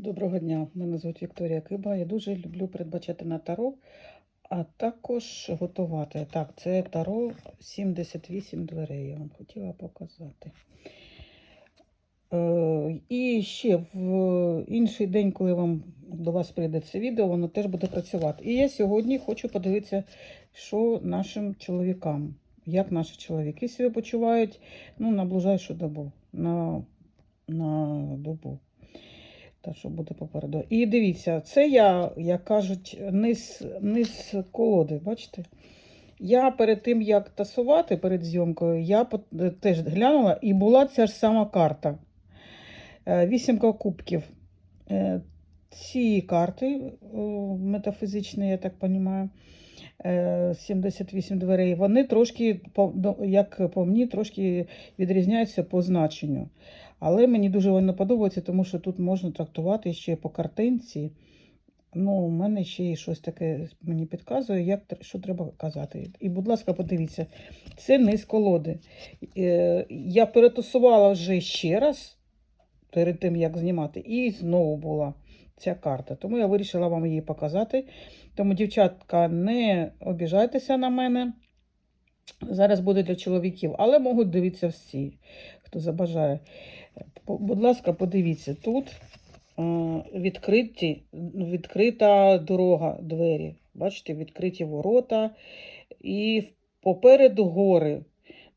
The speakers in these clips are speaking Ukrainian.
Доброго дня, мене звуть Вікторія Киба. Я дуже люблю передбачати на таро, а також готувати. Так, це таро 78 дверей, я вам хотіла показати. Е, і ще в інший день, коли вам до вас прийде це відео, воно теж буде працювати. І я сьогодні хочу подивитися, що нашим чоловікам, як наші чоловіки себе почувають ну, на ближайшу добу. На, на добу. Та що буде попереду. І дивіться, це я, як кажуть, низ, низ колоди, бачите? Я перед тим, як тасувати перед зйомкою, я теж глянула, і була ця ж сама карта. Е, Вісімка кубків. Е, Ці карти е, метафізичні, я так розумію, 78 дверей, вони трошки, як по мені, трошки відрізняються по значенню. Але мені дуже воно подобається, тому що тут можна трактувати ще по картинці. Ну, у мене ще й щось таке мені підказує, як, що треба казати. І, будь ласка, подивіться, це низ колоди. Е, Я перетасувала вже ще раз перед тим, як знімати, і знову була ця карта. Тому я вирішила вам її показати. Тому, дівчатка, не обіжайтеся на мене. Зараз буде для чоловіків, але можуть дивитися всі, хто забажає. Будь ласка, подивіться, тут е, відкриті, відкрита дорога, двері. Бачите, відкриті ворота і попереду гори.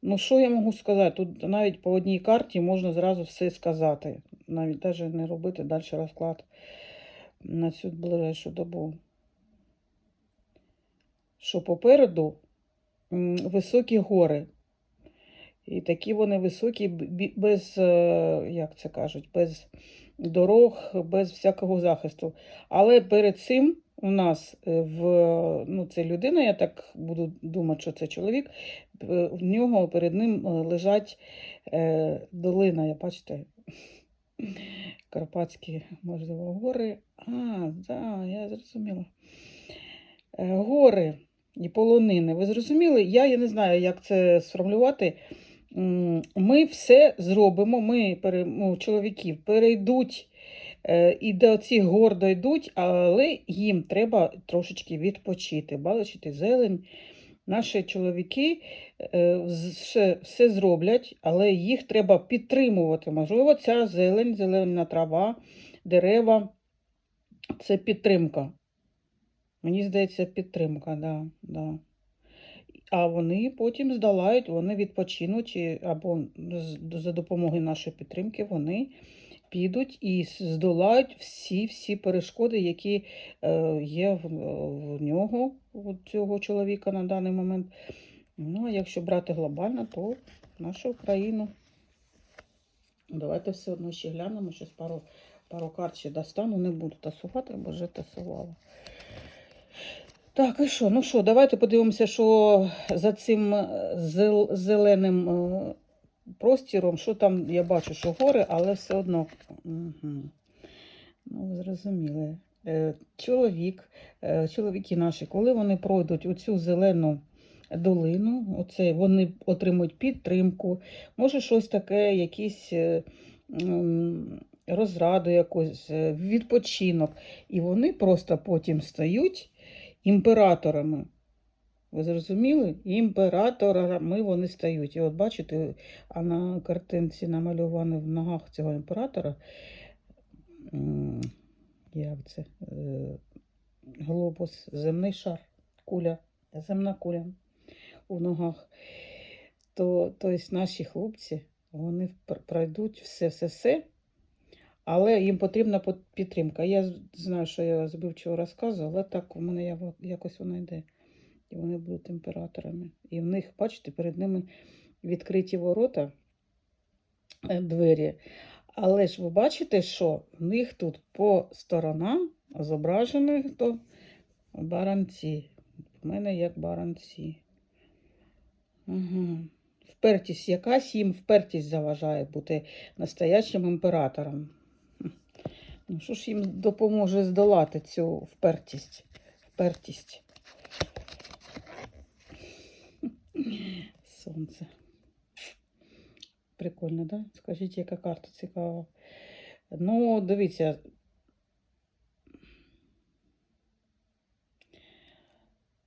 Ну, що я можу сказати? Тут навіть по одній карті можна зразу все сказати. Навіть навіть не робити далі розклад на цю ближайшу добу. Що попереду високі гори. І такі вони високі, без, е, як це кажуть, без дорог, без всякого захисту. Але перед цим у нас е, в ну, це людина, я так буду думати, що це чоловік. е, В нього перед ним лежать долина, я бачите, Карпатські, можливо, гори. А, да, я зрозуміла. Гори і полонини. Ви зрозуміли? Я, я не знаю, як це сформулювати. Ми все зробимо, ми, ну, чоловіків, перейдуть е, і до цих гор дойдуть, але їм треба трошечки відпочити, бачите, зелень. Наші чоловіки е, все, все зроблять, але їх треба підтримувати. Можливо, ця зелень, зелена трава, дерева це підтримка. Мені здається, підтримка, да, да. А вони потім здолають, вони відпочинуть або за допомогою нашої підтримки вони підуть і здолають всі-всі перешкоди, які е, є в, нього, у цього чоловіка на даний момент. Ну, а якщо брати глобально, то нашу Україну. Давайте все одно ще глянемо, щось пару, пару карт ще достану, не буду тасувати, бо вже тасувала. Так, і що? Ну що, давайте подивимося, що за цим е, зел- зеленим е, простіром, що там я бачу, що гори, але все одно. Угу. Ну, зрозуміли. Е, Чоловік, чоловіки наші, коли вони пройдуть оцю зелену долину, оце вони отримують підтримку, може щось таке, якісь розраду якусь, відпочинок. І вони просто потім стають імператорами. Ви зрозуміли? Імператорами вони стають. І от бачите, а на картинці намальований в ногах цього імператора. Як це? Е, Глобус, земний шар, куля, земна куля у ногах. То, то есть наші хлопці, вони пройдуть все-все-все, але їм потрібна підтримка. Я знаю, що я збивчого розказу, але так у мене якось воно йде. І вони будуть імператорами. І в них, бачите, перед ними відкриті ворота, е, двері. Але ж ви бачите, що в них тут по сторонам зображені хто? баранці. В мене як баранці. Ага. Впертість якась їм впертість заважає бути настоящим імператором. Ну, Що ж їм допоможе здолати цю впертість? Впертість. Сонце. Прикольно, да? Скажіть, яка карта цікава. Ну, дивіться.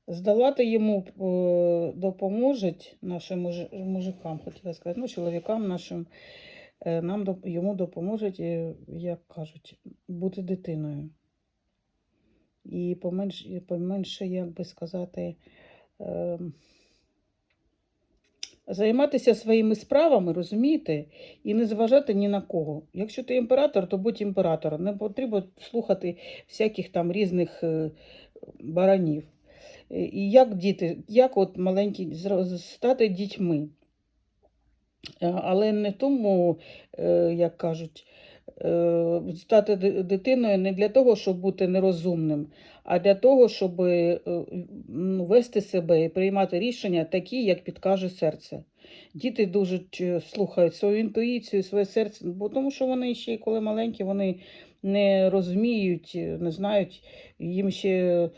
Здолати йому е, допоможуть нашим мужикам, хотіла сказати, ну, чоловікам нашим нам йому допоможуть, е, як кажуть, бути дитиною. І поменше, поменше як би сказати, ем, займатися своїми справами, розумієте, і не зважати ні на кого. Якщо ти імператор, то будь імператором. Не потрібно слухати всяких там різних е, баранів. Е, І як діти, як от маленькі стати дітьми. Е, Але не тому, е, як кажуть, е, стати дитиною не для того, щоб бути нерозумним, а для того, щоб ну, вести себе і приймати рішення такі, як підкаже серце. Діти дуже слухають свою інтуїцію, своє серце, бо тому що вони ще коли маленькі, вони не розуміють, не знають, їм ще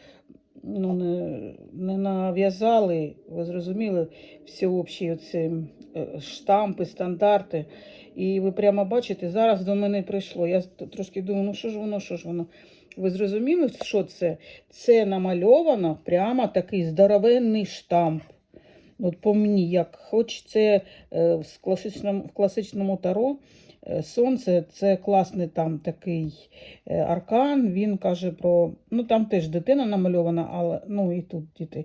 ну, не, не нав'язали, ви зрозуміли, всеобщі оці е, штампи, стандарти. І ви прямо бачите, зараз до мене прийшло. Я трошки думаю, ну що ж воно, що ж воно. Ви зрозуміли, що це? Це намальовано прямо такий здоровенний штамп. От по мені, як хоч це е, в класичному, в класичному таро сонце, це класний там такий е, аркан. Він каже про. Ну там теж дитина намальована, але ну і тут діти.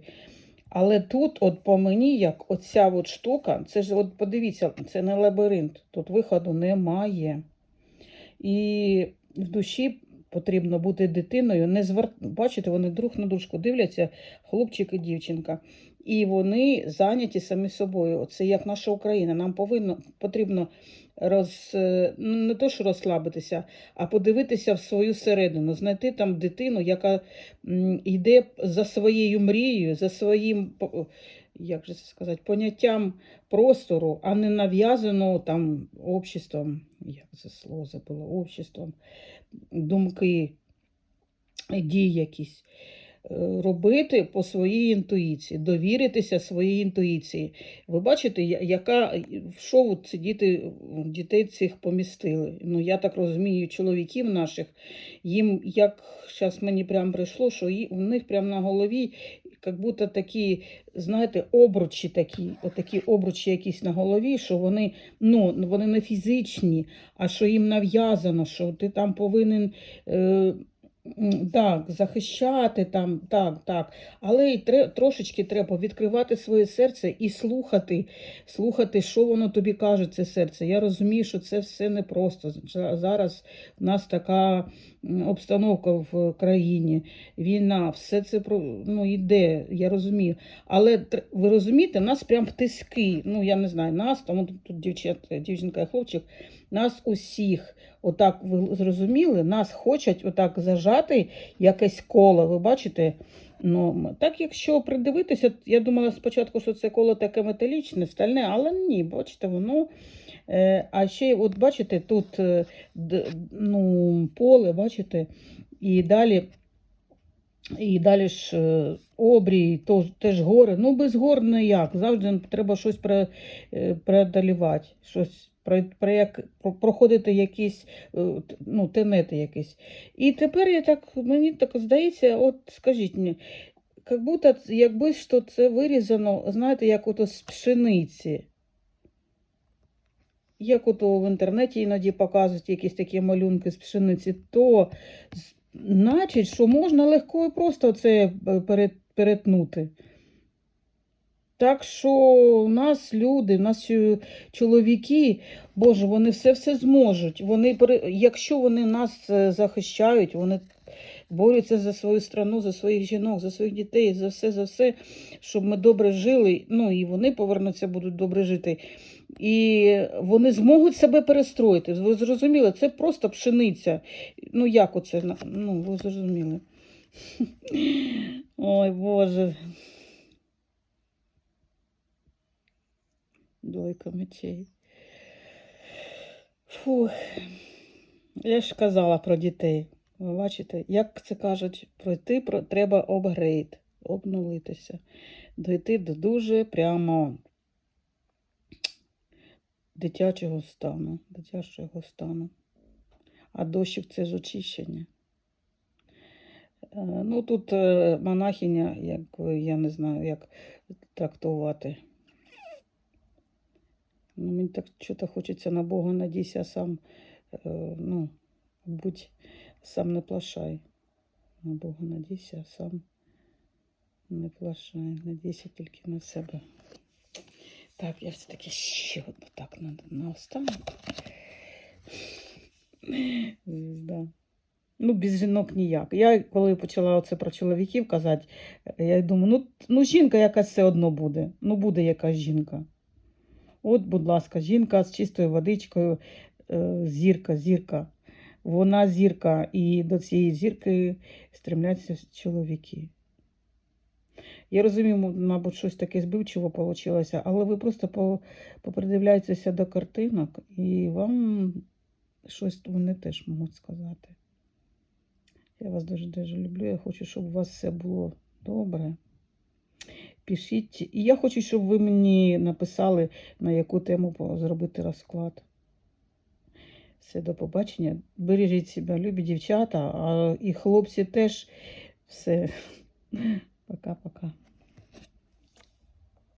Але тут, от по мені, як оця от штука, це ж от подивіться, це не лабіринт, тут виходу немає. І в душі потрібно бути дитиною. Не звер... Бачите, вони друг на дружку дивляться, хлопчик і дівчинка. І вони зайняті самі собою. Це як наша Україна. Нам повинно потрібно роз... е, ну, не то, що розслабитися, а подивитися в свою середину, знайти там дитину, яка йде за своєю мрією, за своїм як же це сказати, поняттям простору, а не нав'язаного там обществом, як це слово забуло, обществом, думки, дії якісь. Робити по своїй інтуїції, довіритися своїй інтуїції. Ви бачите, яка в от ці діти, дітей цих помістили. Ну, я так розумію, чоловіків наших, їм, як зараз мені прямо прийшло, що у них прямо на голові, як будто такі, знаєте, обручі такі, отакі обручі якісь на голові, що вони, ну, вони не фізичні, а що їм нав'язано, що ти там повинен. Е, Так, захищати там, так, так. Але й тре, трошечки треба відкривати своє серце і слухати, слухати, що воно тобі каже, це серце. Я розумію, що це все непросто. Зараз в нас така обстановка в країні, війна, все це ну, йде, я розумію. Але ви розумієте, нас прям в тиски. Ну, я не знаю, нас, тому тут, тут дівчат, дівчинка і хлопчик, нас усіх. Отак ви зрозуміли, нас хочуть отак зажати якесь коло. Ви бачите? Ну, так, якщо придивитися, я думала спочатку, що це коло таке металічне, стальне, але ні, бачите, воно. Е, а ще, от бачите, тут е, ну, поле, бачите, і далі. І далі ж е, обрій, то, теж гори. Ну, без гор ніяк. Завжди треба щось преодолівати, щось про, про як, проходити якісь ну, тенети якісь. І тепер я так, мені так здається, от скажіть мені, як будто, якби що це вирізано, знаєте, як ото з пшениці. Як ото в інтернеті іноді показують якісь такі малюнки з пшениці, то значить, що можна легко і просто це е, перетнути. Так що у нас люди, у нас чоловіки, Боже, вони все-все зможуть. Вони, якщо вони нас е, захищають, вони борються за свою страну, за своїх жінок, за своїх дітей, за все, за все, щоб ми добре жили. Ну і вони повернуться, будуть добре жити. І вони зможуть себе перестроїти. Ви зрозуміли, це просто пшениця. Ну, як оце? Ну, ви зрозуміли. Ой, Боже. Двойка мечей. Фух. Я ж казала про дітей. Ви бачите, як це кажуть, пройти про, треба обгрейд, обнулитися, дойти до дуже прямо дитячого стану, дитячого стану. А дощик це ж очищення. Е, Ну, тут е, монахиня, як я не знаю, як трактувати. Ну, мені так що-то хочеться на Бога надійся, сам, е, ну, будь сам не плашай. На Бога надійся, а сам не плашай. Надійся тільки на себе. Так, я все-таки ще одну так на, на останок. Звізда. Ну, без жінок ніяк. Я коли почала оце про чоловіків казати, я думаю, ну, ну жінка якась все одно буде. Ну, буде якась жінка. От, будь ласка, жінка з чистою водичкою, е, зірка, зірка. Вона зірка, і до цієї зірки стремляться чоловіки. Я розумію, мабуть, щось таке збивчиво вийшло, але ви просто по- попридивляєтеся до картинок, і вам щось вони теж можуть сказати. Я вас дуже дуже люблю. Я хочу, щоб у вас все було добре. Пишіть. І я хочу, щоб ви мені написали, на яку тему зробити розклад. Все, до побачення. Бережіть себе, любі дівчата, а і хлопці теж. Все. Пока-пока.